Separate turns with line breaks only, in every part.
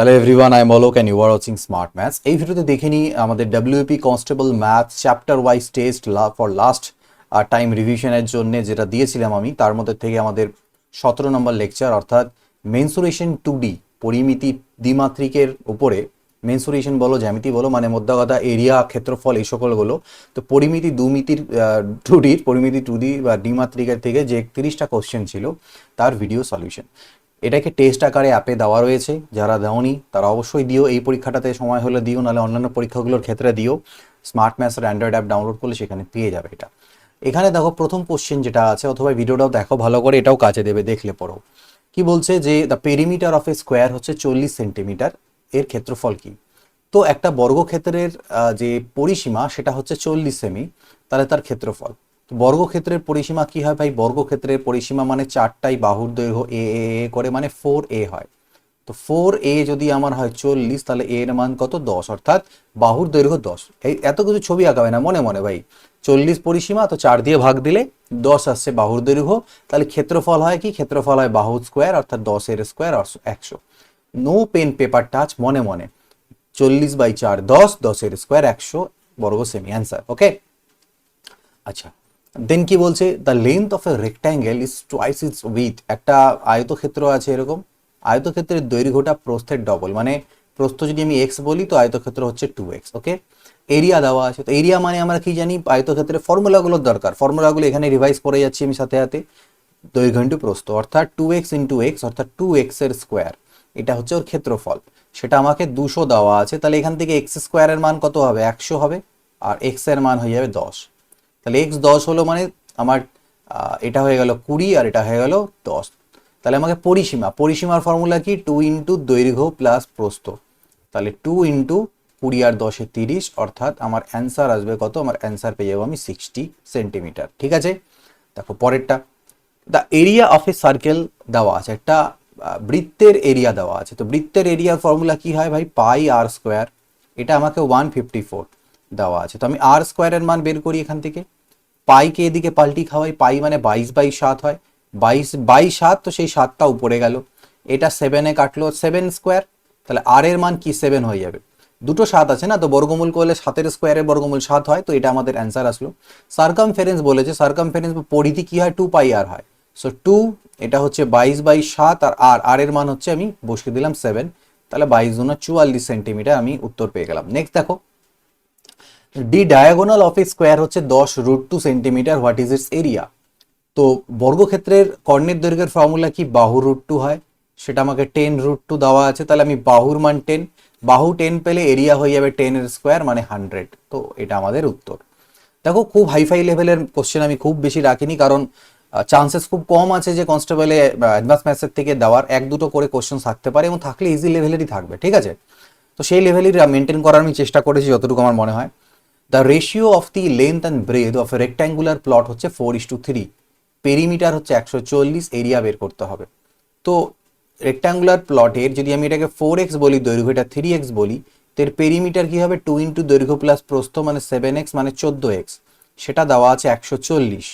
Hello everyone I Malok and you are watching smart maths এই ভিডিওতে দেখে নিই আমাদের WP constable math chapter wise test for last time রিভিশনের জন্য যেটা দিয়েছিলাম আমি, তার মধ্যে থেকে আমাদের সতেরো নম্বর লেকচার অর্থাৎ মেনসুরেশন টু ডি পরিমিতি দ্বিমাত্রিকের উপরে মেনসুরেশন বলো, জ্যামিতি বলো মানে মধ্যে এরিয়া ক্ষেত্রফল, এই সকলগুলো। তো পরিমিতি দুমিতির টু ডির পরিমিতি টু ডি বা দ্বিমাত্রিকের থেকে যে একত্রিশটা কোশ্চেন ছিল, তার ভিডিও সলিউশন এটাকে টেস্ট আকারে অ্যাপে দেওয়া রয়েছে, যারা দেওনি তারা অবশ্যই দিও। এই পরীক্ষাটাতে সময় হলে দিও, নাহলে অন্যান্য পরীক্ষাগুলোর ক্ষেত্রে দিও। স্মার্ট ম্যাথসের অ্যান্ড্রয়েড অ্যাপ ডাউনলোড করলে সেখানে পেয়ে যাবে এটা। এখানে দেখো প্রথম কোশ্চেন যেটা আছে, অথবা ভিডিওটাও দেখো ভালো করে, এটাও কাজে দেবে, দেখলে পড়ো। কি বলছে যে the perimeter of a square হচ্ছে চল্লিশ সেন্টিমিটার এর ক্ষেত্রফল কি? তো একটা বর্গক্ষেত্রের যে পরিসীমা, সেটা হচ্ছে চল্লিশ সেমি তাহলে তার ক্ষেত্রফল। বর্গক্ষেত্রের পরিসীমা কি হয় ভাই? বর্গক্ষেত্রের পরিসীমা মানে চারটাই বাহুর দৈর্ঘ্য এ এ এ করে মানে ফোর এ হয়। তো ফোর এ যদি আমার হয় চল্লিশ, তাহলে এ এর মান কত? দশ। অর্থাৎ বাহুর দৈর্ঘ্য দশ। এই এত কিছু ছবি আঁকাবে না, মনে মনে ভাই। চল্লিশ পরিসীমা, তো চার দিয়ে ভাগ দিলে দশ আসছে বাহুর দৈর্ঘ্য। তাহলে ক্ষেত্রফল হয় কি? ক্ষেত্রফল হয় বাহু স্কোয়ার, অর্থাৎ দশের স্কোয়ার একশো। নো পেন, পেপার টাচ, মনে মনে। চল্লিশ বাই চার, দশ, দশের স্কোয়ার, একশো, বর্গ সেমি। অ্যান্সার, ওকে? আচ্ছা দেন কি বলছে? The length of a rectangle is twice its width একটা আয়তক্ষেত্র আছে এরকম। আয়তক্ষেত্রের দৈর্ঘ্যটা প্রস্থের ডবল মানে প্রস্থ যদি আমি এক্স বলি, তো আয়তক্ষেত্র হচ্ছে টু এক্স ওকে এরিয়া দেওয়া আছে। তো এরিয়া মানে আমরা কি জানি? আয়তক্ষেত্রের ফর্মুলাগুলোর দরকার। ফর্মুলাগুলো এখানে রিভাইজ করে যাচ্ছি আমি সাথে সাথে। দৈর্ঘ্য প্রস্থ, অর্থাৎ টু এক্স ইন্টু এক্স অর্থাৎ টু এক্সের স্কোয়ার এটা হচ্ছে ওর ক্ষেত্রফল। সেটা আমাকে দুশো দেওয়া আছে। তাহলে এখান থেকে এক্স স্কোয়ারের মান কত হবে? একশো হবে। আর এক্সের মান হয়ে যাবে দশ। তাহলে এক্স দশ হলো মানে আমার এটা হয়ে গেল কুড়ি আর এটা হয়ে গেল দশ। তাহলে আমাকে পরিসীমা, পরিসীমার ফর্মুলা কি? টু ইন্টু দৈর্ঘ্য প্লাস প্রস্থ। তাহলে টু ইন্টু কুড়ি আর দশে তিরিশ, অর্থাৎ আমার অ্যান্সার আসবে কত? আমার অ্যান্সার পেয়ে যাব আমি সিক্সটি সেন্টিমিটার ঠিক আছে? দেখো পরেরটা। The area of a circle দেওয়া আছে, একটা বৃত্তের এরিয়া দেওয়া আছে। তো বৃত্তের এরিয়ার ফর্মুলা কি হয় ভাই? পাই আর স্কোয়ার এটা আমাকে ওয়ান ফিফটি ফোর দেওয়া আছে। তো আমি আর স্কোয়ারের মান বের করি এখান থেকে। পাইকে এদিকে পাল্টি খাওয়াই, পাই মানে বাইশ বাই সাত হয়। বাইশ বাই সাত তো সেই সাতটা উপরে গেল। এটা সেভেনে কাটলো সেভেন স্কোয়ার তাহলে আর এর মান কি সেভেন হয়ে যাবে? দুটো সাত আছে না? তো বর্গমূল করলে সাতের স্কোয়ারের বর্গমূল সাত হয়, তো এটা আমাদের অ্যান্সার আসলো। সার্কামফারেন্স বলেছে সার্কামফারেন্স পরিধি কি হয়? টু পাই আর হয়। সো টু এটা হচ্ছে বাইশ বাই সাত আর আর আর এর মান হচ্ছে আমি বসিয়ে দিলাম সেভেন তাহলে বাইশ গুণ চুয়াল্লিশ সেন্টিমিটার আমি উত্তর পেয়ে গেলাম। নেক্সট দেখো। The diagonal of a square হচ্ছে দশ root two centimetre what is its area তো বর্গক্ষেত্রের কর্ণের দৈর্ঘ্যের ফর্মুলা কি? বাহু রুট টু হয়। সেটা আমাকে টেন রুট টু দেওয়া আছে। তাহলে আমি বাহুর মান টেন বাহু টেন পেলে এরিয়া হয়ে যাবে টেন এর স্কোয়ার মানে হান্ড্রেড তো এটা আমাদের উত্তর। দেখো, খুব হাইফাই লেভেলের কোশ্চেন আমি খুব বেশি রাখিনি কারণ চান্সেস খুব কম আছে যে কনস্টেবলে অ্যাডভান্স ম্যাথসের থেকে দেওয়ার। এক দুটো করে কোশ্চেন থাকতে পারে এবং থাকলে ইজি লেভেলেরই থাকবে, ঠিক আছে? তো সেই লেভেলই মেনটেন করার আমি চেষ্টা করেছি, যতটুকু আমার মনে হয়। The ratio of the length and breadth of rectangular plot হচ্ছে four is to three perimeter হচ্ছে একশো চল্লিশ এরিয়া বের করতে হবে। তো রেক্ট্যাঙ্গুলার প্লটের যদি আমি এটাকে ফোর এক্স বলি, দৈর্ঘ্য এটা থ্রি এক্স বলি, তো এর পেরিমিটার কী হবে? টু ইন্টু দৈর্ঘ্য প্লাস প্রস্থ মানে সেভেন এক্স মানে চোদ্দ এক্স সেটা দেওয়া আছে একশো চল্লিশ।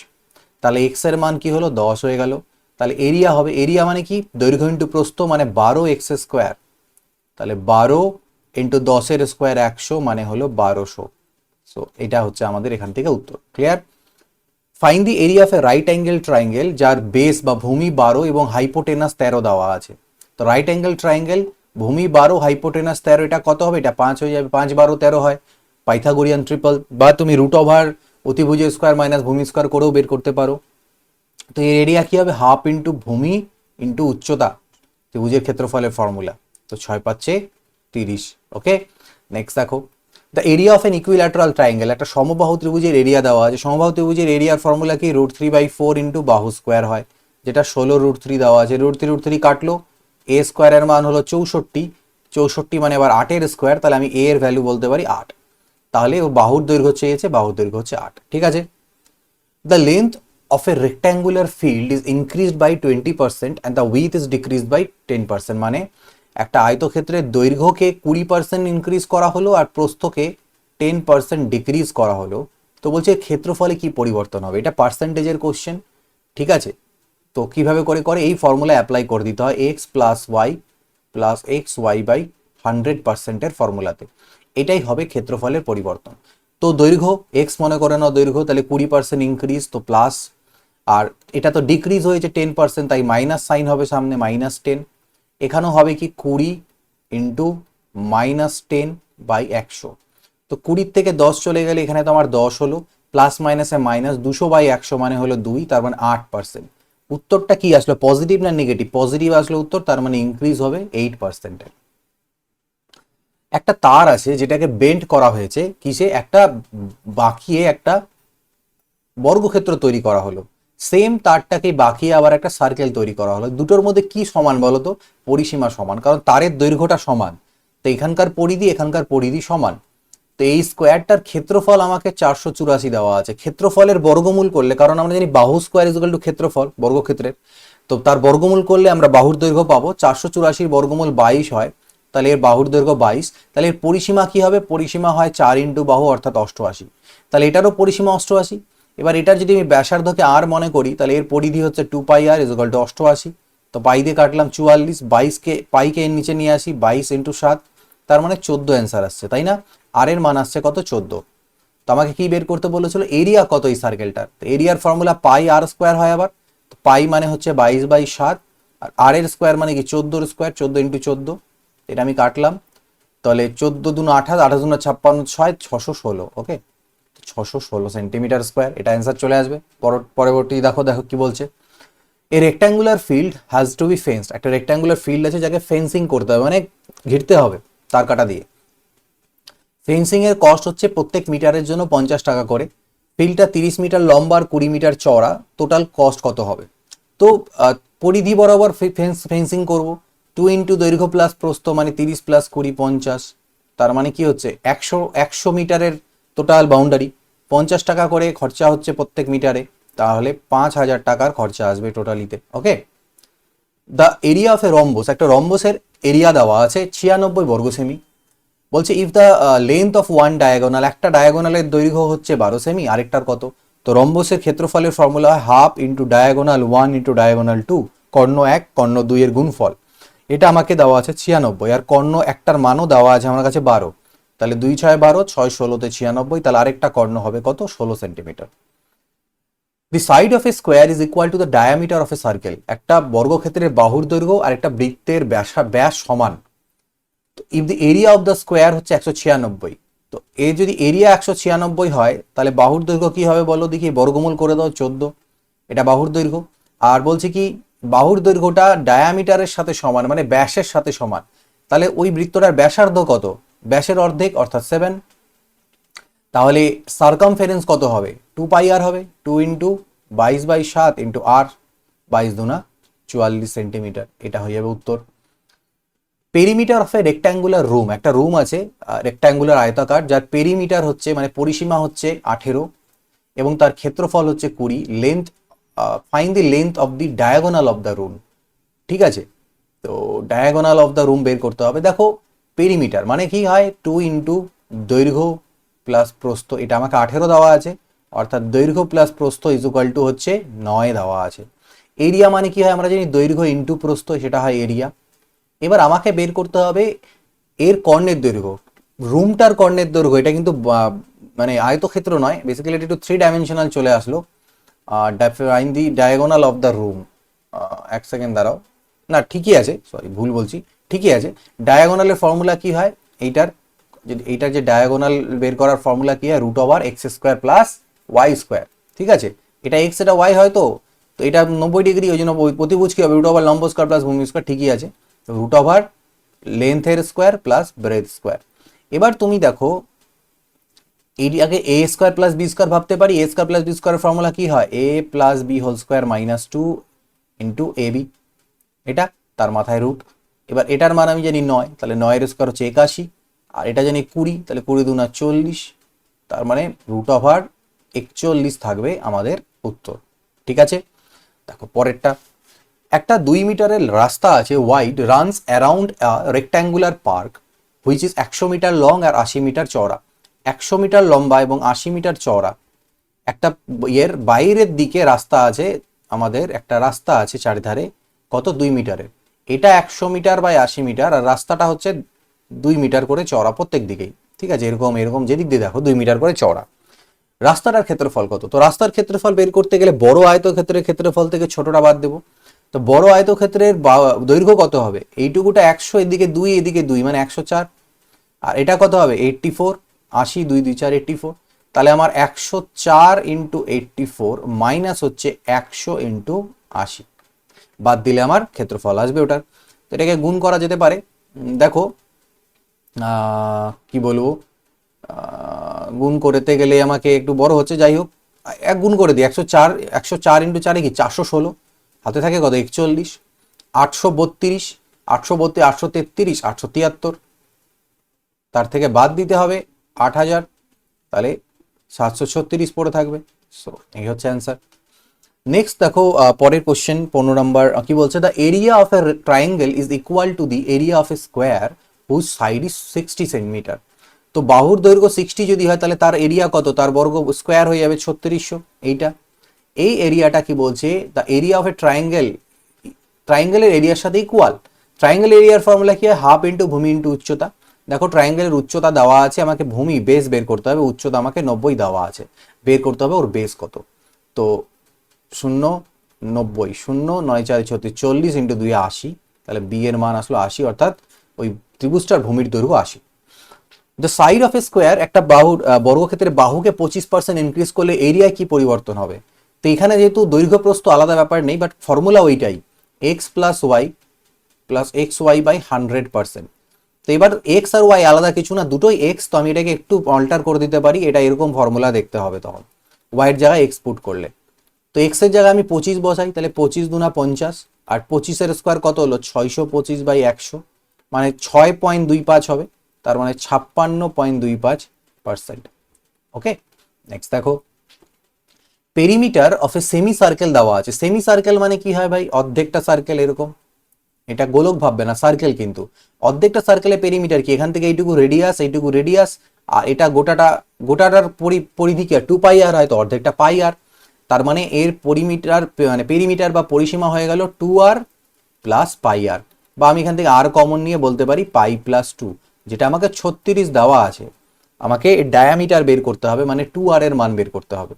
তাহলে এক্সের মান কি হলো? দশ হয়ে গেল। তাহলে এরিয়া হবে এরিয়া মানে কি? দৈর্ঘ্য ইন্টু প্রস্থ মানে বারো এক্স স্কোয়ার তাহলে বারো ইন্টু দশের স্কোয়ার একশো মানে হলো বারোশো। সো এটা হচ্ছে আমাদের এখান থেকে উত্তর। Clear find the area of a right angle triangle যার বেস বা ভূমি বারো এবং হাইপোটেনাস তেরো দেওয়া আছে। তো রাইট অ্যাঙ্গেল ট্রাইঙ্গেল ভূমি বারো হাইপোটেনাস তেরো, এটা কত হবে? এটা পাঁচ হয়ে যাবে, পাঁচ বারো, তেরো হয়। পাইথাগোরিয়ান ট্রিপল বা তুমি রুট ওভার অতিভুজ স্কোয়ার মাইনাস ভূমি স্কোয়ার করেও বের করতে পারো। তো এর এরিয়া কি হবে? হাফ ইন্টু ভূমি ইন্টু উচ্চতা। ত্রিভুজের ক্ষেত্রফলের ফর্মুলা তো ছয় পাচ্ছে তিরিশ। ওকে নেক্সট দেখো। The area of an equilateral triangle একটা সমবাহু ত্রিভুজের এরিয়া দেওয়া আছে। সমবাহু ত্রিভুজের এরিয়ার ফর্মুলা কি? Root three by four into বাহু স্কোয়ার হয়। যেটা ষোলো রুট থ্রি দেওয়া আছে। রুট থ্রি রুট থ্রি কাটলো। এ স্কোয়ারের মান হলো চৌষট্টি। চৌষট্টি মানে এবার আটের স্কোয়ার তাহলে আমি এ এর ভ্যালু বলতে পারি আট। তাহলে ও বাহুর দৈর্ঘ্য চেয়েছে, বাহুর দৈর্ঘ্য হচ্ছে আট। ঠিক আছে? The length of a rectangular field is increased by 20% and the width is decreased by 10% মানে একটা আয়তক্ষেত্রের দৈর্ঘ্যকে কুড়ি পার্সেন্ট ইনক্রিজ করা হলো আর প্রস্থকে টেন পার্সেন্ট ডিক্রিজ করা হলো। তো বলছে ক্ষেত্রফলে কি পরিবর্তন হবে? এটা পার্সেন্টেজের কোশ্চেন ঠিক আছে? তো কীভাবে করে করে? এই ফর্মুলা অ্যাপ্লাই করে দিতে হয় x plus y plus x y by hundred পার্সেন্টের ফর্মুলাতে এটাই হবে ক্ষেত্রফলের পরিবর্তন। তো দৈর্ঘ্য এক্স মনে করে না দৈর্ঘ্য, তাহলে কুড়ি পার্সেন্ট ইনক্রিজ তো প্লাস আর এটা তো ডিক্রিজ হয়েছে টেন পার্সেন্ট তাই মাইনাস সাইন হবে সামনে মাইনাস টেন এখানেও হবে কি কুড়ি ইন্টু মাইনাস টেন বাই একশো। তো কুড়ির থেকে দশ চলে গেলে এখানে তো আমার দশ হলো প্লাস মাইনাসে মাইনাস দুশো বাই একশো মানে হলো দুই, তার মানে আট পার্সেন্ট উত্তরটা কি আসলো পজিটিভ না নেগেটিভ পজিটিভ আসলো উত্তর, তার মানে ইনক্রিজ হবে এইট পার্সেন্টের একটা তার আছে যেটাকে বেন্ড করা হয়েছে, কিসে? একটা বাকিয়ে একটা বর্গক্ষেত্র তৈরি করা হলো। সেম তারটাকে বাকিয়ে আবার একটা সার্কেল তৈরি করা হলো। দুটোর মধ্যে কি সমান বলতো পরিসীমা সমান। কারণ তারের দৈর্ঘ্যটা সমান। তো এখানকার পরিধি এখানকার পরিধি সমান। তো এই স্কোয়ারটার ক্ষেত্রফল আমাকে চারশো চুরাশি দেওয়া আছে। ক্ষেত্রফলের বর্গমূল করলে, কারণ আমরা জানি বাহু স্কোয়ার ইজুকাল টু ক্ষেত্রফল, বর্গক্ষেত্রের। তো তার বর্গমূল করলে আমরা বাহুর দৈর্ঘ্য পাবো। চারশো চুরাশির বর্গমূল বাইশ হয়, তাহলে এর বাহুর দৈর্ঘ্য বাইশ। তাহলে এর পরিসীমা কি হবে? পরিসীমা হয় চার ইন্টু বাহু অর্থাৎ অষ্টআশি। তাহলে এটারও পরিসীমা অষ্টআশি। এবার এটার যদি আমি ব্যাসার্ধকে আর মনে করি, তাহলে এর পরিধি হচ্ছে two pi r equal to অষ্টআশি। তো পাই দিয়ে কাটলাম চুয়াল্লিশ বাইশকে পাইকে এর নিচে নিয়ে আসি, বাইশ ইন্টু সাত, তার মানে চোদ্দ অ্যান্সার আসছে, তাই না? আর এর মান আসছে কত? চোদ্দ। তো আমাকে কি বের করতে বলেছিল? এরিয়া কত এই সার্কেলটার তো এরিয়ার ফর্মুলা পাই আর স্কোয়ার হয় আবার। তো পাই মানে হচ্ছে বাইশ বাই সাত, আর আর এর স্কোয়ার মানে কি? চোদ্দোর স্কোয়ার চোদ্দ ইন্টু চোদ্দ। এটা আমি কাটলাম। তাহলে চোদ্দ দুনো আঠাশ আঠাশ দুনো ছাপ্পান্ন ছয়, ছশো ষোলো ওকে ছশো ষোলো সেন্টিমিটার স্কোয়ার, এটা অ্যান্সার চলে আসবে। পরবর্তী দেখো দেখো কি বলছে। A rectangular field has to be fenced একটা রেক্ট্যাঙ্গুলার ফিল্ড আছে যাকে ফেন্সিং করতে হবে মানে ঘিরতে হবে তার কাটা দিয়ে। ফেন্সিং এর কস্ট হচ্ছে প্রত্যেক মিটারের জন্য পঞ্চাশ টাকা করে। ফিল্ডটা তিরিশ মিটার লম্বা আর কুড়ি মিটার চড়া টোটাল কস্ট কত হবে? তো পরিধি বরাবর ফেন্স করব। টু ইন্টু দৈর্ঘ্য প্লাস প্রস্থ মানে তিরিশ প্লাস কুড়ি, পঞ্চাশ। তার মানে কি হচ্ছে? একশো একশো মিটারের টোটাল বাউন্ডারি পঞ্চাশ টাকা করে খরচা হচ্ছে প্রত্যেক মিটারে, তাহলে পাঁচ হাজার টাকার খরচা আসবে টোটালিতে, okay? The area of a rhombus একটা রম্বসের এরিয়া দেওয়া আছে, ছিয়ানব্বই বর্গ সেমি। বলছে if the length of one diagonal একটা ডায়াগোনালের দৈর্ঘ্য হচ্ছে বারো সেমি, আরেকটার কত? তো রম্বসের ক্ষেত্রফলের ফর্মুলা হয় half into diagonal one into diagonal two কর্ণ এক, কর্ণ দুইয়ের গুণফল। এটা আমাকে দেওয়া আছে ছিয়ানব্বই, আর কর্ণ একটার মানও দেওয়া আছে আমার কাছে বারো। তাহলে দুই ছয় বারো, ছয় ষোলোতে ছিয়ানব্বই, তাহলে আরেকটা কর্ণ হবে কত? ষোলো centimetre. The side of a square is equal to the diameter of a circle একটা বর্গক্ষেত্রের বাহুর দৈর্ঘ্য আর একটা বৃত্তের ব্যাসা, ব্যাস সমান। তো if the area of the square হচ্ছে একশো ছিয়ানব্বই, তো এর যদি এরিয়া একশো ছিয়ানব্বই হয়, তাহলে বাহুর দৈর্ঘ্য কি হবে বলো দেখি, বর্গমূল করে দাও চোদ্দ, এটা বাহুর দৈর্ঘ্য। আর বলছি কি, বাহুর দৈর্ঘ্যটা ডায়ামিটারের সাথে সমান মানে ব্যাসের সাথে সমান। তাহলে ওই বৃত্তটার ব্যাসার্ধ কত? ব্যাসের অর্ধেক, অর্থাৎ সেভেন তাহলে সার্কামফারেন্স কত হবে? টু পাই আর হবে। টু ইন্টু বাইশ বাই সাত ইন্টু আর বাইশ দুনা চুয়াল্লিশ সেন্টিমিটার এটা হয়ে যাবে উত্তর। Perimeter of a rectangular room একটা রুম আছে রেক্ট্যাঙ্গুলার আয়তাকার, যার পেরিমিটার হচ্ছে মানে পরিসীমা হচ্ছে আঠেরো এবং তার ক্ষেত্রফল হচ্ছে কুড়ি। Length find the length of the diagonal of the room ঠিক আছে? তো ডায়াগোনাল অফ দ্য রুম বের করতে হবে। দেখো পেরিমিটার। মানে কি হয়? টু ইন্টু দৈর্ঘ্য প্লাস প্রস্থ, এটা আমাকে আঠেরো দেওয়া আছে, অর্থাৎ দৈর্ঘ্য প্লাস প্রস্থ ইজুকাল টু হচ্ছে নয় দেওয়া আছে। এরিয়া মানে কি হয়? আমরা জানি দৈর্ঘ্য ইন্টু প্রস্থ, সেটা হয় এরিয়া এবার আমাকে বের করতে হবে এর কর্ণের দৈর্ঘ্য। রুমটার কর্ণের দৈর্ঘ্য, এটা কিন্তু মানে আয়তক্ষেত্র নয় বেসিক্যালি এটা একটু থ্রি ডাইমেনশনাল চলে আসলো। Find the diagonal of the room এক সেকেন্ড দাঁড়াও। না, ঠিকই আছে সরি ভুল বলছি। ঠিকই আছে। ডায়াগোনালের ফর্মুলা কি হয়? এইটার যদি এইটার যে ডায়াগোনাল বের করার ফর্মুলা কি হয়? Root over x square plus y square ঠিক আছে? এটা এক্স এটা ওয়াই হয় তো? তো এটা নব্বই ডিগ্রি, ওই জন্য প্রতিভুজ কি হবে? রুট ওভার লম্ব স্কোয়ার প্লাস ভূমি স্কোয়ার ঠিকই আছে। রুট ওভার লেন্থের স্কোয়ার প্লাস ব্রেথ স্কোয়ার এবার তুমি দেখো এরিয়াকে a square plus b square ভাবতে পারি a square plus b square formula কি হয়? A plus b whole square minus two into a b এটা তার মাথায় রুট এবার এটার মান আমি জানি নয়, তাহলে নয়ের স্কোয়ার হচ্ছে একাশি, আর এটা জানি কুড়ি, তাহলে কুড়ি দুনা চল্লিশ, তার মানে রুট ওভার একচল্লিশ থাকবে আমাদের উত্তর, ঠিক আছে? দেখো পরেরটা, একটা দুই মিটারের রাস্তা আছে wide runs around rectangular park which is একশো মিটার লং আর আশি মিটার চওড়া। একশো মিটার লম্বা এবং আশি মিটার চওড়া। একটা এর বাইরের দিকে রাস্তা আছে, আমাদের একটা রাস্তা আছে চারিধারে, কত? দুই মিটারের। এটা একশো মিটার বাই আশি মিটার, আর রাস্তাটা হচ্ছে দুই মিটার করে চড়া প্রত্যেক দিকেই। ঠিক আছে? এরকম এরকম যেদিক দিয়ে দেখো, দুই মিটার করে চড়া রাস্তাটার ক্ষেত্রফল কত? তো রাস্তার ক্ষেত্রফল বের করতে গেলে বড় আয়তক্ষেত্রের ক্ষেত্রফল থেকে ছোটটা বাদ দেবো। তো বড় আয়তক্ষেত্রের দৈর্ঘ্য কত হবে? এইটুকুটা একশো, এদিকে দুই এদিকে দুই মানে একশো চার। আর এটা কত হবে? Eighty four. আশি, দুই দুই, চার, এইট্টি ফোর। তাহলে আমার একশো চার ইন্টু এইট্টি ফোর মাইনাস হচ্ছে একশো ইন্টু আশি। বাদ দিলে আমার ক্ষেত্রফল আসবে ওটার। তো এটাকে গুণ করা যেতে পারে। দেখো কি বলব গুণ করতে গেলে আমাকে একটু বড় হচ্ছে, যাই হোক। এক গুণ করে দিই, একশো চার একশো চার ইন্টু চারে কি, চারশো ষোলো। হাতে থাকে কত, একচল্লিশ। আটশো বত্রিশ আটশো বত্রিশ, আটশো তেত্রিশ, আটশো তিয়াত্তর। তার থেকে বাদ দিতে হবে আট হাজার, তাহলে সাতশো ছত্রিশ পড়ে থাকবে। সো এই হচ্ছে অ্যান্সার নেক্সট দেখো পরের কোশ্চেন পনেরো নম্বর কি বলছে? The area of a triangle is equal to the area of a square whose side is sixty centimetre তো বাহুর দৈর্ঘ্য সিক্সটি যদি হয়, তাহলে তার এরিয়া কত? তার বর্গ স্কোয়ার হয়ে যাবে ছত্রিশশো। এইটা। এই এরিয়াটা কি বলছে? The area of a triangle ট্রাইঙ্গেলের এরিয়ার সাথে ইকুয়াল ট্রাইঙ্গেল এরিয়ার ফর্মুলা কি হয়? হাফ ইন্টু ভূমি ইন্টু উচ্চতা। দেখো ট্রাইঙ্গেলের উচ্চতা দেওয়া আছে, আমাকে ভূমি বেস বের করতে হবে, উচ্চতা আমাকে নব্বই দেওয়া আছে। বের করতে হবে ওর বেস কত? তো শূন্য নব্বই শূন্য নয় চার ছত্রিশ চল্লিশ ইন্টু দুই আশি তাহলে বি এর মান আসলো আশি অর্থাৎ ওই ত্রিভুজটার ভূমির দৈর্ঘ্য আশি। The side of a square একটা বাহুর আহ, বর্গক্ষেত্রে বাহুকে পঁচিশ পার্সেন্ট ইনক্রিজ করলে এরিয়ায় কি পরিবর্তন হবে? তো এখানে যেহেতু দৈর্ঘ্য প্রস্থ আলাদা ব্যাপার নেই বাট ফর্মুলা ওইটাই। X plus y plus x y by hundred percent তো এবার এক্স আর ওয়াই আলাদা কিছু না দুটোই এক্স তো আমি এটাকে একটু অল্টার করে দিতে পারি এটা এরকম ফর্মুলা দেখতে হবে তখন। ওয়াইয়ের জায়গায় এক্স পুট করলে। তো এক্সের জায়গায় আমি পঁচিশ বসাই, তাহলে পঁচিশ দুনা পঞ্চাশ, আর পঁচিশের স্কোয়ার কত হলো? ছয়শো পঁচিশ বাই একশো মানে ছয় পয়েন্ট দুই পাঁচ হবে, তার মানে ছাপ্পান্ন পয়েন্ট দুই পাঁচ পার্সেন্ট ওকে নেক্সট দেখো perimeter of a semi circle দেওয়া আছে। সেমি সার্কেল মানে কি হয় ভাই? অর্ধেকটা সার্কেল এরকম। এটা গোলক ভাববে না সার্কেল কিন্তু। অর্ধেকটা সার্কেলে পেরিমিটার কি? এখান থেকে এইটুকু রেডিয়াস এইটুকু রেডিয়াস আর এটা গোটাটা, গোটাটার পরি- পরিধি কি টু পাই আর হয়তো অর্ধেকটা পাই আর তার মানে এর পরিমিটার মানে পেরিমিটার বা পরিসীমা হয়ে গেল টু আর প্লাস পাই আর বা আমি এখান থেকে আর কমন নিয়ে বলতে পারি পাই প্লাস টু যেটা আমাকে ছত্রিশ দেওয়া আছে। আমাকে ডায়ামিটার বের করতে হবে মানে টু আর এর মান বের করতে হবে।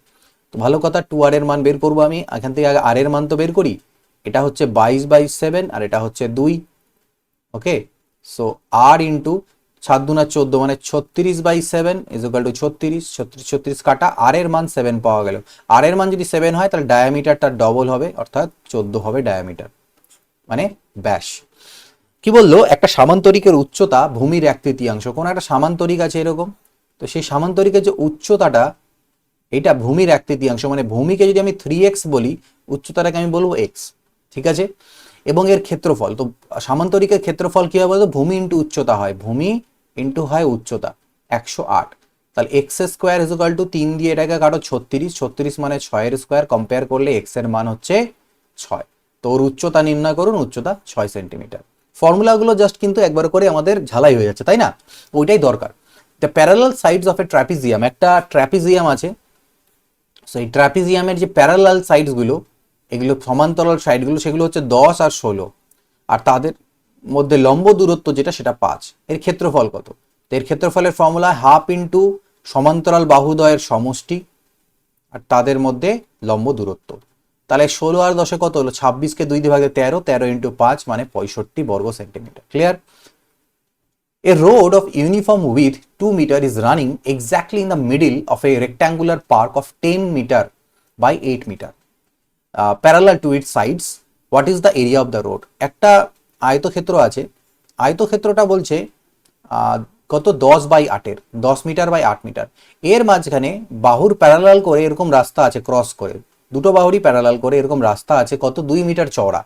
তো ভালো কথা টু আর এর মান বের করব আমি, এখান থেকে আগে আর এর মান তো বের করি। এটা হচ্ছে বাইশ বাই সেভেন আর এটা হচ্ছে দুই ওকে সো আর ইন্টু সাত দুনা চোদ্দ মানে ছত্রিশ বাই সেভেন ইজুকাল টু ছত্রিশ ছত্রিশ ছত্রিশ কাটা আর এর মান সেভেন পাওয়া গেল। আর এর মান যদি সেভেন হয়, তাহলে ডায়ামিটারটা ডবল হবে, অর্থাৎ চোদ্দ হবে ডায়ামিটার মানে ব্যাস কি বলল? একটা সামান্তরিকের উচ্চতা ভূমির এক তৃতীয়াংশ। কোন একটা সামান্তরিক আছে এরকম? তো সেই সামান্তরিকের যে উচ্চতাটা, এটা ভূমির এক তৃতীয়াংশ। মানে ভূমিকে যদি আমি থ্রি এক্স বলি, উচ্চতাটাকে আমি বলব এক্স ঠিক আছে? এবং এর ক্ষেত্রফল, তো সামান্তরিকের ক্ষেত্রফল কি হয় বলতো? ভূমি ইন্টু উচ্চতা হয়। ভূমি ইন্টু হয় উচ্চতা, একশো আট। তাহলে এক্স স্কোয়ার ইজুকাল টু তিন দিয়ে এটাকে কাটো ছত্রিশ ছত্রিশ মানে ছয়ের স্কোয়ার কম্পেয়ার করলে এক্সের মান হচ্ছে ছয়। তো ওর উচ্চতা নির্ণয় করুন, উচ্চতা ছয় সেন্টিমিটার ফর্মুলাগুলো জাস্ট কিন্তু একবার করে আমাদের ঝালাই হয়ে যাচ্ছে, তাই না? ওইটাই দরকার। The parallel sides of a trapezium একটা ট্র্যাপিজিয়াম আছে। সো এই ট্র্যাপিজিয়ামের যে প্যারালাল সাইডসগুলো এগুলো সমান্তরাল সাইডগুলো সেগুলো হচ্ছে দশ আর ষোলো। আর তাদের মধ্যে লম্ব দূরত্ব যেটা সেটা পাঁচ। এর ক্ষেত্রফল কত? তো এর ক্ষেত্রফলের ফর্মুলা হাফ ইন্টু সমান্তরাল বাহুদয়ের সমষ্টি আর তাদের মধ্যে লম্ব দূরত্ব। তাহলে ষোলো আর দশে কত হলো? ছাব্বিশকে দুই ভাগে তেরো তেরো ইন্টু পাঁচ মানে পঁয়ষট্টি বর্গ centimetre. Clear A road of uniform width 2 meter is running exactly in the middle of a rectangular park of 10 meter by 8 meter. Uh, parallel to its sides, what is the area of the? একটা আয়তক্ষেত্র আছে। আয়তক্ষেত্রটা বলছে কত? দশ by আটের, দশ metre by আট metre. এর মাঝখানে বাহুর প্যারালাল করে এরকম রাস্তা আছে ক্রস করে। দুটো বাহুরই প্যারালাল করে এরকম রাস্তা আছে, কত? দুই মিটার চওড়া।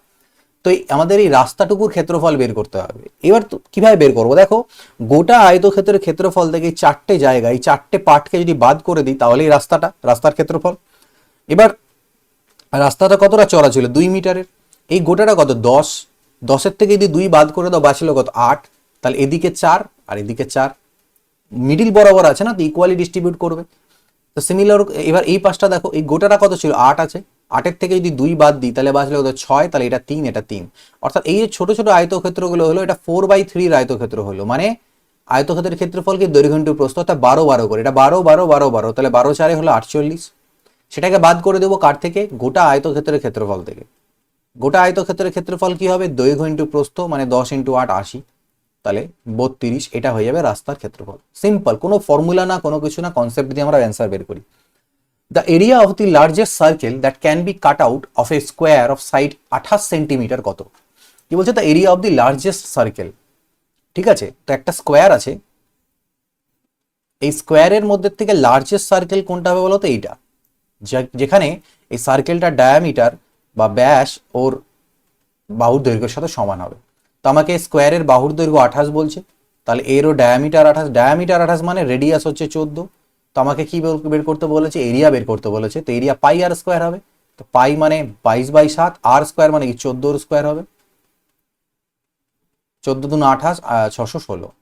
তো আমাদের এই রাস্তাটুকুর ক্ষেত্রফল বের করতে হবে। এবার কীভাবে বের করব? দেখো, গোটা আয়তক্ষেত্রের ক্ষেত্রফল থেকে চারটে জায়গায়, চারটে পার্টকে যদি বাদ করে দিই তাহলে এই রাস্তাটা, রাস্তার ক্ষেত্রফল। এবার রাস্তাটা কতটা চড়া ছিল? দুই মিটারের। এই গোটাটা কত? দশ। দশের থেকে যদি দুই বাদ করে দাও বাঁচলো কত? আট। তাহলে এদিকে চার আর এদিকে চার। মিডিল বরাবর আছে না? তো ইকুয়ালি ডিস্ট্রিবিউট করবে। তো সিমিলার এবার এই পাঁচটা দেখো, এই গোটাটা কত ছিল? আট আছে। আটের থেকে যদি দুই বাদ দিই, তাহলে বাঁচলে কত? ছয়। তাহলে এটা তিন এটা তিন। অর্থাৎ এই যে ছোট ছোট আয়তক্ষেত্রগুলো হলো, এটা ফোর বাই থ্রির আয়তক্ষেত্র হলো। মানে আয়তক্ষেত্রের ক্ষেত্রফলকে দৈর্ঘ্য ইন্টু অর্থাৎ বারো বারো করে। এটা বারো বারো বারো বারো। তাহলে বারো, চারে হলো আটচল্লিশ। সেটাকে বাদ করে দেবো কার থেকে? গোটা আয়তক্ষেত্রের ক্ষেত্রফল থেকে। গোটা আয়তক্ষেত্রের ক্ষেত্রফল কি হবে? দৈর্ঘ্য ইন্টু প্রস্থ মানে দশ ইন্টু আট আশি। তাহলে বত্রিশ, এটা হয়ে যাবে রাস্তার ক্ষেত্রফল। সিম্পল কোনো ফর্মুলা না, কোনো কিছু না কনসেপ্ট দিয়ে আমরা অ্যান্সার বের করি। The area of the largest circle that can be cut out of a square of side আঠাশ সেন্টিমিটার কত? কি বলছে? The area of the largest circle ঠিক আছে? তো একটা স্কোয়ার আছে। এই স্কোয়ারের মধ্যে থেকে লার্জেস্ট সার্কেল কোনটা হবে বলো তো এইটা যেখানে এই সার্কেলটার ডায়ামিটার বা ব্যাস ওর বাহুর দৈর্ঘ্যের সাথে সমান হবে। তো আমাকে স্কোয়ারের বাহুর দৈর্ঘ্য আঠাশ বলছে, তাহলে এরও ডায়ামিটার আঠাশ ডায়ামিটার আঠাশ মানে রেডিয়াস হচ্ছে চোদ্দ। তো আমাকে কি বের- করতে বলেছে? এরিয়া বের করতে বলেছে। তো এরিয়া পাই আর স্কোয়ার হবে। তো পাই মানে বাইশ বাই সাত আর স্কোয়ার মানে কি? চোদ্দোর স্কোয়ার হবে। চোদ্দ দুন আঠাশ ছশো ষোলো।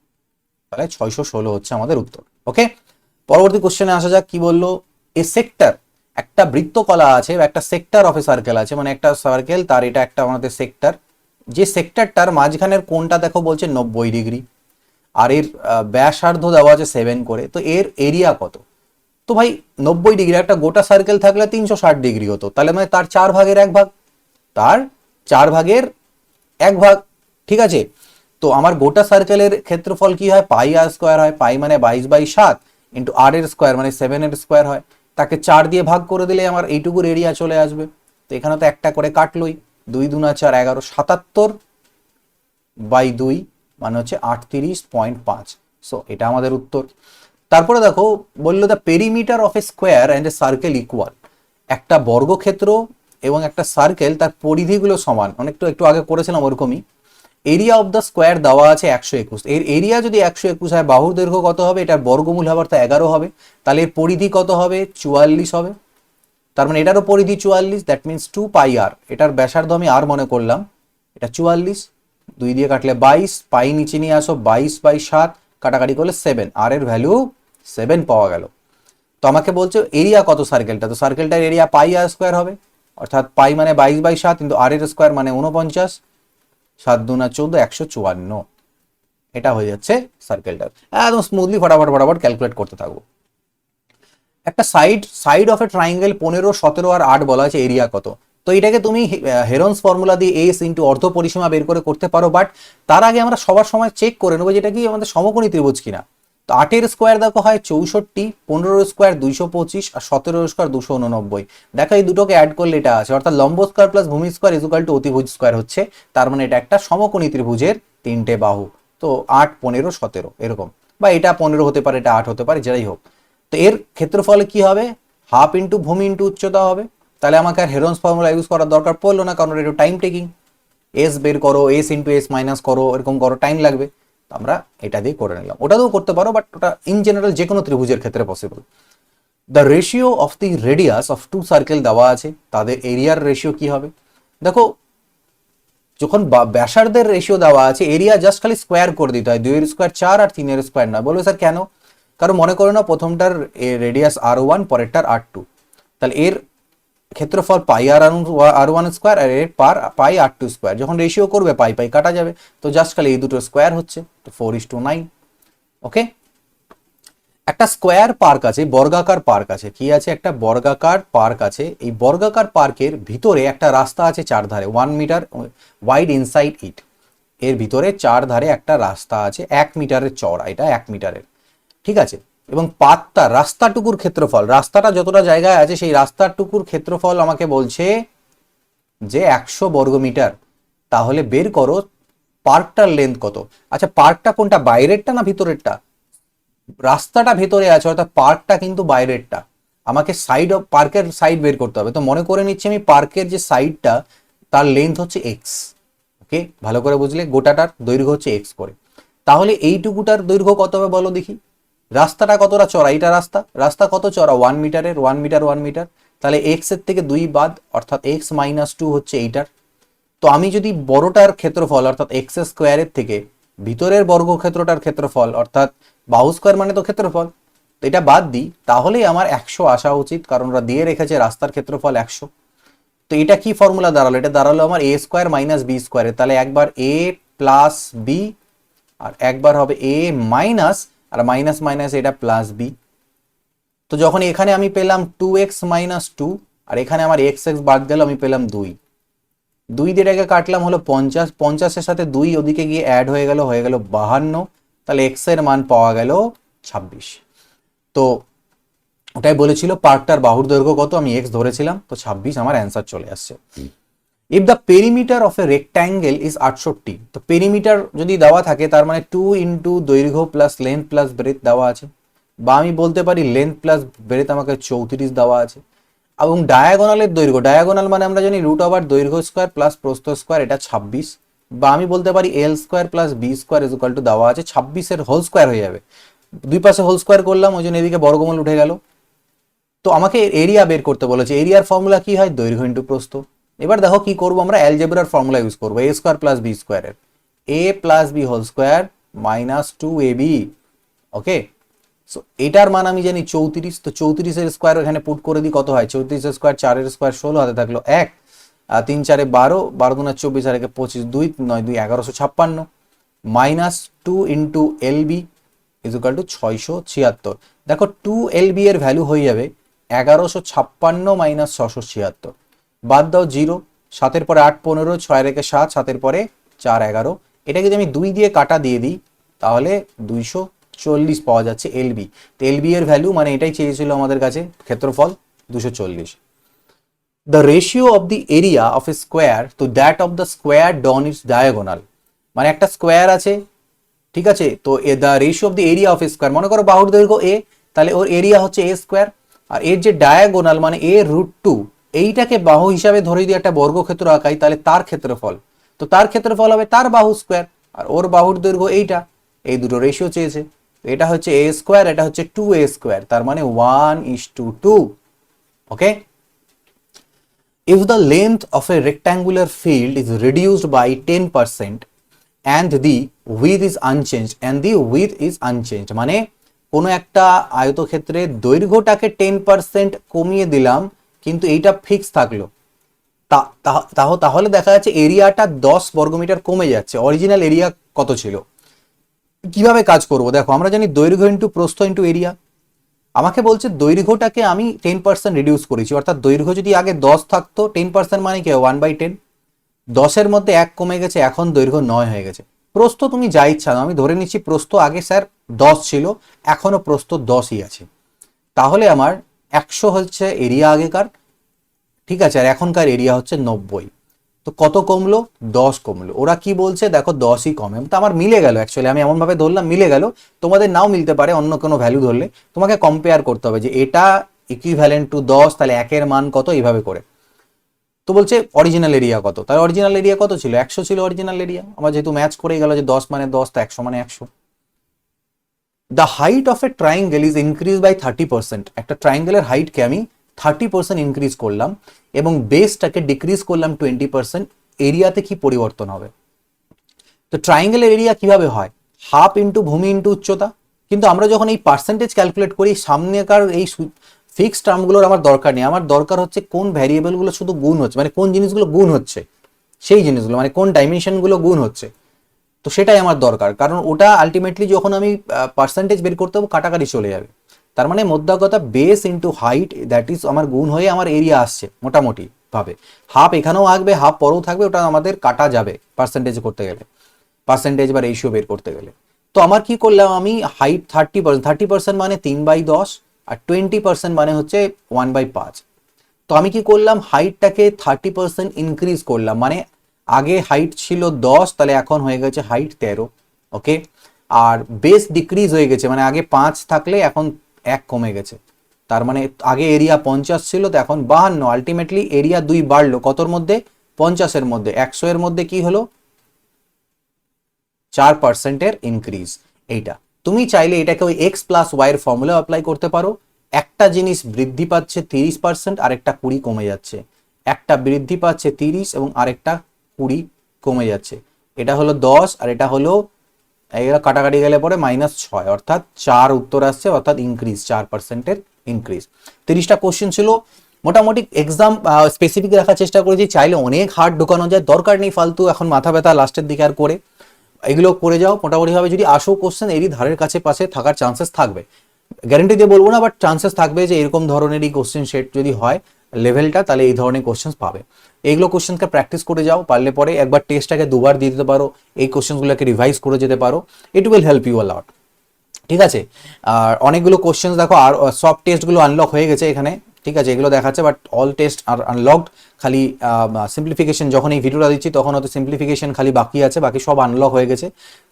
তাহলে ছয়শো ষোলো হচ্ছে আমাদের উত্তর। ওকে পরবর্তী কোশ্চেনে আসা যাক, কি বলল? এ সেক্টর একটা বৃত্তকলা আছে বা একটা সেক্টর অফ এ সার্কেল আছে মানে একটা সার্কেল তার এটা একটা আমাদের সেক্টর যে সেক্টরটার মাঝখানের কোনটা দেখো বলছে নব্বই ডিগ্রি আর এর ব্যাসার্ধ দেওয়া আছে সেভেন করে, তো এর এরিয়া কত? তো ভাই নব্বই ডিগ্রি একটা গোটা সার্কেল থাকলে তিনশো ষাট ডিগ্রি হতো, তাহলে মানে তার চার ভাগের এক ভাগ, তার চার ভাগের এক ভাগ, ঠিক আছে? তো আমার গোটা সার্কেলের ক্ষেত্রফল কি হয়? পাই আর স্কোয়ার হয়, পাই মানে বাইশ বাই সাত ইন্টু আর এর স্কোয়ার মানে সেভেন এর স্কোয়ার হয়। তাকে চার দিয়ে ভাগ করে দিলে আমার এইটুকুর এরিয়া চলে আসবে। তো এখানে তো একটা করে কাটলোই। দুই দুনা চার এগারো সাতাত্তর বাই দুই মানে হচ্ছে আটত্রিশ পয়েন্ট পাঁচ। সো এটা আমাদের উত্তর। তারপরে দেখো, বলল the perimeter of a square and a circle equal একটা বর্গক্ষেত্র এবং একটা সার্কেল তার পরিধিগুলো সমান। অনেকটা একটু আগে করেছিলাম ওরকমই। এরিয়া অফ দ্য স্কোয়ার দেওয়া আছে একশো একুশ। এর এরিয়া যদি একশো একুশ হয়, বাহুর দৈর্ঘ্য কত হবে? এটার বর্গমূল হবার তো এগারো হবে। তাহলে এর পরিধি কত হবে? চুয়াল্লিশ হবে। তার মানে এটারও পরিধি চুয়াল্লিশ that means two pi r এটার ব্যাসার্ধ আমি আর মনে করলাম। এটা চুয়াল্লিশ, দুই দিয়ে কাটলে বাইশ, পাই নিচে নিয়ে আসো, বাইশ বাই সাত, কাটাকাটি করলে সেভেন আর এর ভ্যালু সেভেন পাওয়া গেল। তো আমাকে বলছে, এরিয়া কত সার্কেলটা তো সার্কেলটার এরিয়া পাই আর স্কোয়ার হবে। অর্থাৎ পাই মানে বাইশ বাই সাত, কিন্তু আর এর স্কোয়ার মানে উনপঞ্চাশ সাত দুনা চোদ্দ, একশো চুয়ান্ন। এটা হয়ে যাচ্ছে সার্কেলটা একদম স্মুথলি ফটাফট ফটাফট ক্যালকুলেট করতে থাকব। একটা side side of a triangle পনেরো, সতেরো আর আট বলা আছে এরিয়া কত? তো এটাকে তুমি হেরন্স ফর্মুলা দিয়ে এস ইন্টু অর্ধ পরিসীমা বের করে করতে পারো বাট তার আগে আমরা সবার সময় চেক করে নেব যেটা কি আমাদের সমকোণী ত্রিভুজ কিনা। তো আটের স্কোয়ার দেখো হয় চৌষট্টি পনেরো স্কোয়ার দুইশো পঁচিশ আর সতেরো স্কোয়ার দুশো উননব্বই। দেখো এই দুটোকে অ্যাড করলে এটা আছে। অর্থাৎ লম্ব স্কোয়ার প্লাস ভূমি স্কোয়ার ইজুকাল টু অতিভুজ স্কোয়ার হচ্ছে। তার মানে এটা একটা সমকোণী ত্রিভুজের তিনটে বাহু। তো আট, পনেরো, সতেরো, এরকম। বা এটা পনেরো হতে পারে, এটা আট হতে পারে, যাই হোক। তো এর ক্ষেত্রফলে কি হবে? হাফ ইন্টু ভূমি ইন্টু উচ্চতা হবে। তাহলে আমাকে আর হেরন্স ফর্মুলা ইউজ করার দরকার পড়ল না, কারণ এটা টাইম টেকিং এস বের করো এস ইন্টু এস মাইনাস করো, এরকম করো টাইম লাগবে। আমরা এটা দিয়ে করে নিলাম। ওটাতেও করতে পারো বাট ওটা ইন জেনারেল যে কোনো ত্রিভুজের ক্ষেত্রে possible the ratio of the radius of two circle দেওয়া আছে, তাদের এরিয়ার রেশিও কি হবে? দেখো, যখন ব্যাসার্ধের রেশিও দেওয়া আছে এরিয়া জাস্ট খালি স্কোয়ার করে দিতে হয়, দুইয়ের স্কোয়ার চার আর তিনের স্কোয়ার নয় বলবে স্যার কেন? কারণ মনে করো না, প্রথমটার রেডিয়াস আর ওয়ান পরেরটার আর টু তাহলে এর ক্ষেত্রফল পাই আর আর ওয়ান স্কোয়ার আর এর পার পাই আর টু স্কোয়ার যখন রেশিও করবে, পাই পাই কাটা যাবে। তো জাস্ট খালি এই দুটো স্কোয়ার হচ্ছে, তো four is to nine okay একটা স্কোয়ার পার্ক আছে, বর্গাকার পার্ক আছে। কি আছে? একটা বর্গাকার পার্ক আছে। এই বর্গাকার পার্কের ভিতরে একটা রাস্তা আছে চার ধারে one metre wide inside it এর ভিতরে চার ধারে একটা রাস্তা আছে, এক মিটারের চড়া এটা এক মিটারের ঠিক আছে? এবং পাতটা রাস্তাটুকুর ক্ষেত্রফল। রাস্তাটা যতটা জায়গায় আছে, সেই রাস্তাটুকুর ক্ষেত্রফল আমাকে বলছে যে একশো বর্গ মিটার। তাহলে বের করো, পার্কটার লেন্থ কত? আচ্ছা পার্কটা কোনটা, বাইরেরটা না ভিতরেরটা? রাস্তাটা ভেতরে আছে, অর্থাৎ পার্কটা কিন্তু বাইরেরটা। আমাকে সাইড অফ পার্কের সাইড বের করতে হবে। তো মনে করে নিচ্ছি আমি, পার্কের যে সাইডটা তার লেন্থ হচ্ছে এক্স ওকে? ভালো করে বুঝলে, গোটাটার দৈর্ঘ্য হচ্ছে এক্স করে। তাহলে এইটুকুটার দৈর্ঘ্য কত হবে বলো দেখি? রাস্তাটা কতটা চড়া এটা রাস্তা। রাস্তা কত চড়া ওয়ান মিটারের ওয়ান মিটার ওয়ান মিটার তাহলে এক্সের থেকে দুই বাদ, অর্থাৎ এক্স মাইনাস টু হচ্ছে এইটার। তো আমি যদি বড়টার ক্ষেত্রফল, অর্থাৎ এক্স স্কোয়ারের থেকে ভিতরের বর্গক্ষেত্রটার ক্ষেত্রফল, অর্থাৎ বাহু স্কোয়ার মানে তো ক্ষেত্রফল, তো এটা বাদ দিই, তাহলেই আমার একশো আসা উচিত, কারণ ওরা দিয়ে রেখেছে রাস্তার ক্ষেত্রফল একশো। তো এটা কি ফর্মুলা দাঁড়াল? এটা দাঁড়াল আমার এ স্কোয়ার মাইনাস বি স্কোয়ারের তাহলে একবার এ প্লাস বি আর একবার হবে a minus r minus minus এটা প্লাস বি তো যখন এখানে আমি পেলাম two x minus two r এখানে আমার এক্স এক্স বাদ গেল, আমি পেলাম দুই। দুই দিয়ে এটাকে কাটলাম হলো পঞ্চাশ, পঞ্চাশের সাথে দুই ওদিকে গিয়ে অ্যাড হয়ে গেল হয়ে গেল বাহান্ন। তাহলে এক্সের মান পাওয়া গেল ছাব্বিশ। তো ওটাই বলেছিল, পার্কটার বাহুর দৈর্ঘ্য কত? আমি এক্স ধরেছিলাম, তো ছাব্বিশ আমার অ্যান্সার চলে আসছে। If the perimeter of a rectangle is আটষট্টি, তো পেরিমিটার যদি দেওয়া থাকে, তার মানে টু ইন্টু দৈর্ঘ্য প্লাস লেন্থ প্লাস ব্রেথ দেওয়া আছে। বা আমি বলতে পারি লেন্থ প্লাস ব্রেথ আমাকে চৌত্রিশ দেওয়া আছে। এবং ডায়াগোনালের দৈর্ঘ্য ডায়াগোনাল মানে আমরা জানি রুট ওভার দৈর্ঘ্য স্কোয়ার প্লাস প্রস্থ স্কোয়ার এটা ছাব্বিশ। বা আমি বলতে পারি l square plus b square is equal to দেওয়া আছে, ছাব্বিশের হোল স্কোয়ার হয়ে যাবে। দুই পাশে হোল স্কোয়ার করলাম, ওই জন্য এদিকে বর্গমূল উঠে গেল। তো আমাকে এরিয়া বের করতে বলেছে। এরিয়ার ফর্মুলা কি হয়? দৈর্ঘ্য ইন্টু প্রস্থ। এবার দেখো কি করব আমরা? অ্যালজেব্রার ফর্মুলা ইউজ করব এ স্কোয়ার প্লাস বি স্কোয়ারের a plus b whole square minus two a b okay so এটার মান আমি জানি চৌত্রিশ, তো চৌত্রিশের স্কোয়ার এখানে পুট করে দিই, কত হয়? চৌত্রিশের স্কোয়ার চারের স্কোয়ার ষোলো, হাতে থাকল এক। তিন চারে বারো বারো দুনা চব্বিশ, আর একে পঁচিশ দুই, নয় দুই এগারোশো ছাপ্পান্ন। Minus two into l b equal to ছয়শো ছিয়াত্তর। দেখো টু এল বি এর ভ্যালু হয়ে যাবে এগারোশো ছাপ্পান্ন মাইনাস ছশো ছিয়াত্তর। বাদ দাও জিরো, সাতের পরে আট পনেরো, ছয় রেখে সাত, সাতের পরে চার এগারো। এটা যদি আমি দুই দিয়ে কাটা দিয়ে দিই, তাহলে দুইশো চল্লিশ পাওয়া যাচ্ছে এলবি তো এলবি এর ভ্যালু মানে এটাই চেয়েছিল আমাদের কাছে, ক্ষেত্রফল দুশো চল্লিশ। The ratio of the area of a square to that of the square drawn its diagonal মানে একটা স্কোয়ার আছে, ঠিক আছে? তো a the ratio of the area of a square মনে করো বাহুর দৈর্ঘ্য এ, তাহলে ওর এরিয়া হচ্ছে এ স্কোয়ার আর এর যে ডায়াগোনাল মানে এ রুট টু এইটাকে বাহু হিসাবে ধরে যদি একটা বর্গক্ষেত্র আঁকাই, তাহলে তার ক্ষেত্রফল। তো তার ক্ষেত্রফল হবে তার বাহু স্কোয়ার আর ওর বাহুর দৈর্ঘ্য এইটা। এই দুটো রেশিও চেয়েছে। এটা হচ্ছে এ স্কোয়ার এটা হচ্ছে টু এ স্কোয়ার তার মানে one is to two two if the length of a rectangular field is reduced by 10% and the width is unchanged, and the width is unchanged মানে কোনো একটা আয়তক্ষেত্রের দৈর্ঘ্যটাকে টেন পার্সেন্ট কমিয়ে দিলাম কিন্তু এইটা ফিক্স থাকল। তাহ- তাহলে দেখা যাচ্ছে এরিয়াটা দশ বর্গমিটার কমে যাচ্ছে। অরিজিনাল এরিয়া কত ছিল? কীভাবে কাজ করব? দেখো, আমরা জানি দৈর্ঘ্য ইন্টু প্রস্থ ইন্টু এরিয়া আমাকে বলছে দৈর্ঘ্যটাকে আমি টেন পার্সেন্ট রিডিউস করেছি। অর্থাৎ দৈর্ঘ্য যদি আগে দশ থাকতো টেন পার্সেন্ট মানে কি ওয়ান বাই টেন দশের মধ্যে এক কমে গেছে, এখন দৈর্ঘ্য নয় হয়ে গেছে। প্রস্থ তুমি যা ইচ্ছা আমি ধরে নিচ্ছি প্রস্থ আগে স্যার দশ ছিল, এখনও প্রস্থ দশই আছে। তাহলে আমার একশো হচ্ছে এরিয়া আগেকার, ঠিক আছে? আর এখনকার এরিয়া হচ্ছে নব্বই। তো কত কমলো? দশ কমলো। ওরা কি বলছে? দেখো, দশই কমে। তো আমার মিলে গেল অ্যাকচুয়ালি আমি এমনভাবে ধরলাম, মিলে গেল। তোমাদের নাও মিলতে পারে, অন্য কোনো ভ্যালু ধরলে। তোমাকে কম্পেয়ার করতে হবে যে এটা ইকুইভ্যালেন্ট টু দশ, তাহলে একের মান কত? এইভাবে করে। তো বলছে অরিজিনাল এরিয়া কত? তাহলে অরিজিনাল এরিয়া কত ছিল? একশো ছিল অরিজিনাল এরিয়া আমার যেহেতু ম্যাচ করেই গেল যে দশ মানে দশ, তো একশো মানে একশো। The height of a triangle is increase by thirty percent একটা ট্রাইঙ্গেলের হাইটকে আমি থার্টি পার্সেন্ট ইনক্রিজ করলাম এবং বেসটাকে ডিক্রিজ করলাম টোয়েন্টি পার্সেন্ট এরিয়াতে কি পরিবর্তন হবে? তো ট্রাইঙ্গেলের এরিয়া কীভাবে হয়? হাফ ইন্টু ভূমি ইন্টু উচ্চতা। কিন্তু আমরা যখন এই পার্সেন্টেজ ক্যালকুলেট করি, সামনেকার এই ফিক্সড টার্মগুলোর আমার দরকার নেই। আমার দরকার হচ্ছে কোন ভ্যারিয়েবলগুলো শুধু গুণ হচ্ছে মানে কোন জিনিসগুলো গুণ হচ্ছে, সেই জিনিসগুলো মানে কোন ডাইমেনশনগুলো গুণ হচ্ছে। তো সেটাই আমার দরকার। কারণ ওটা আলটিমেটলি যখন আমি পার্সেন্টেজ বের করতে হব কাটাকাটি চলে যাবে। তার মানে মোদ্দা কথা base into height that is আমার গুণ হয়ে আমার এরিয়া আসছে, মোটামুটি ভাবে। হাফ এখানেও আসবে হাফ পরেও থাকবে, ওটা আমাদের কাটা যাবে পার্সেন্টেজ করতে গেলে। পার্সেন্টেজ বা রেশিও বের করতে গেলে। তো আমার কি করলাম আমি? Height thirty percent thirty percent মানে তিন বাই দশ আর টোয়েন্টি পার্সেন্ট মানে হচ্ছে ওয়ান বাই পাঁচ। তো আমি কি করলাম? হাইটটাকে থার্টি পার্সেন্ট ইনক্রিজ করলাম। মানে আগে হাইট ছিল দশ, তাহলে এখন হয়ে গেছে হাইট তেরো ওকে আর বেস ডিক্রিজ হয়ে গেছে মানে আগে পাঁচ থাকলে এখন এক কমে গেছে। তার মানে আগে এরিয়া পঞ্চাশ ছিল, তো এখন বাহান্ন। আলটিমেটলি এরিয়া দুই বাড়লো, কতর মধ্যে? পঞ্চাশের মধ্যে। একশো এর মধ্যে কি হলো? চার পার্সেন্টের ইনক্রিজ এইটা। তুমি চাইলে এটাকে ওই এক্স প্লাস ওয়াইয়ের ফর্মুলা অ্যাপ্লাই করতে পারো। একটা জিনিস বৃদ্ধি পাচ্ছে তিরিশ পার্সেন্ট আরেকটা কুড়ি কমে যাচ্ছে। একটা বৃদ্ধি পাচ্ছে তিরিশ এবং আরেকটা কুড়ি কমে যাচ্ছে। এটা হলো দশ আর এটা হলো এগুলো কাটাকাটি গেলে পরে মাইনাস ছয়, অর্থাৎ চার উত্তর আসছে, অর্থাৎ ইনক্রিজ চার পার্সেন্টের ইনক্রিজ তিরিশটা কোশ্চেন ছিল, মোটামুটি এক্সাম স্পেসিফিক রাখার চেষ্টা করেছি, চাইলে অনেক হার্ড ঢোকানো যায়, দরকার নেই ফালতু, এখন মাথা ব্যথা লাস্টের দিকে আর করে। এগুলো করে যাও, মোটামুটিভাবে যদি আসো কোশ্চেন এরই ধারের কাছে পাশে থাকার চান্সেস থাকবে। গ্যারেন্টি দিয়ে বলব না বাট চান্সেস থাকবে যে এরকম ধরনেরই কোশ্চেন সেট যদি হয় লেভেলটা তাহলে এই ধরনের কোশ্চেন পাবে। এইগুলো কোশ্চেনকে প্র্যাকটিস করে যাও, পারলে পরে একবার টেস্টটাকে দুবার দিয়ে দিতে পারো, এই কোশ্চেনগুলোকে রিভাইজ করে যেতে পারো it will help you lot ঠিক আছে? আর অনেকগুলো কোশ্চেন দেখো, আর সব টেস্টগুলো আনলক হয়ে গেছে এখানে। ঠিক আছে? এগুলো দেখাচ্ছে but all test are unlocked খালি সিম্পলিফিকেশন যখন এই ভিডিওটা দিচ্ছি, তখন হয়তো সিম্পলিফিকেশন খালি বাকি আছে, বাকি সব আনলক হয়ে গেছে।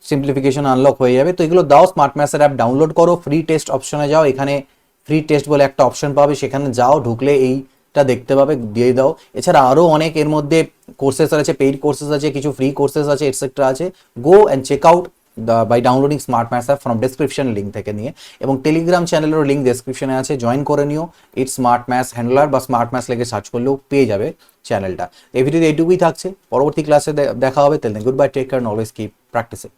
সিম্পলিফিকেশন আনলক হয়ে যাবে। তো এগুলো দাও স্মার্ট ম্যাথসের অ্যাপ ডাউনলোড করো ফ্রি টেস্ট অপশনে যাও। এখানে ফ্রি টেস্ট বলে একটা অপশন পাবে, সেখানে যাও, ঢুকলে এইটা দেখতে পাবে, দিয়ে দাও। এছাড়া আরও অনেক এর মধ্যে কোর্সেস আছে পেইড কোর্সেস আছে, কিছু ফ্রি কোর্সেস আছে এটসেট্রা আছে। Go and check out by downloading smart maths app from description link থেকে নিয়ে। এবং টেলিগ্রাম চ্যানেলেরও লিঙ্ক ডেসক্রিপশনে আছে জয়েন করে নিও। ইট স্মার্ট ম্যাথস হ্যান্ডলার বা স্মার্ট ম্যাথস লেগে সার্চ করলেও পেয়ে যাবে চ্যানেলটা এই এইটুকুই থাকছে। পরবর্তী ক্লাসে দেখা হবে। Till good bye take care always keep practicing